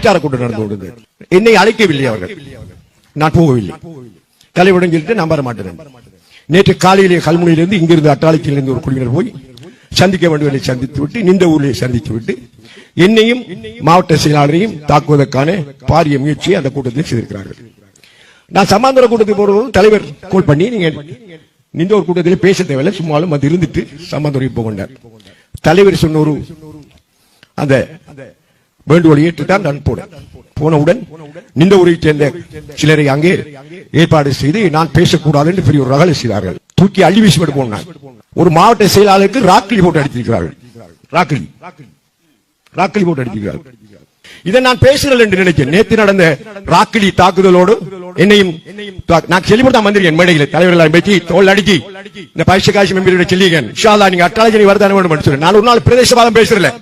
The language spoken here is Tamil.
பிரச்சார கூட்டம் நடந்து கொண்டது என்னை அழைக்கவில்லை அவர்கள். நான் போகவில்லை. தலைவரிடம் சொல்லிட்டு நான் வர மாட்டேன். நேற்று காலையிலே கல்முனையிலிருந்து இங்கிருந்து அட்டாளத்திலிருந்து ஒரு குழுவினர் போய் சந்திக்க வேண்டியவர்களை சந்தித்து விட்டு நின்ற ஊரிலே சந்தித்து விட்டு என்னையும் மாவட்ட செயலாளரையும் தாக்குவதற்கான பாரிய முயற்சியை அந்த கூட்டத்தில் செய்திருக்கிறார்கள். நான் சமாந்தர கூட்டத்துக்கு போறபோது தலைவர் கோல் பண்ணி நீங்க நின்ற ஒரு கூட்டத்தில் பேச தேவையில்லை சும்மாலும் அது இருந்துட்டு சமாந்தரம் போகொண்டார். தலைவர் சொன்ன ஒரு அந்த வேண்டுகோளை ஏற்றுத்தான் நான் போனேன். போனவுடன் நின்ற ஊரை சேர்ந்த சிலரை அங்கே ஏற்பாடு செய்து நான் பேசக்கூடாது என்று பெரிய ஒரு ரகலை செய்தார்கள். தூக்கி அள்ளி வீசிவிட்டு போனான் ஒரு மாவட்ட செயலாளருக்கு ராக்கிலி போட்டு அடித்திருக்கிறார்கள். ராக்கிலி. ராக்கிலி போட்டு அடித்திருக்கிறார்கள். இதை நான் பேசுகிறேன் என்று நினைக்கிறேன் நேற்று நடந்த ராக்கிலி தாக்குதலோடு என்னையும் நான் செல்லிவிட்டு வந்திருக்கேன் மேடையில். தலைவர்கள் பேச்சு தோல் அடிச்சு இந்த பரிசு காட்சி மெம்பரியோட சொல்லியிருக்கேன் ஷாலா நீங்க அட்டாளஜி வரதான வேண்டும் சொல்லி நான் ஒரு நாள் பிரதேசவாதம் பேசுறேன்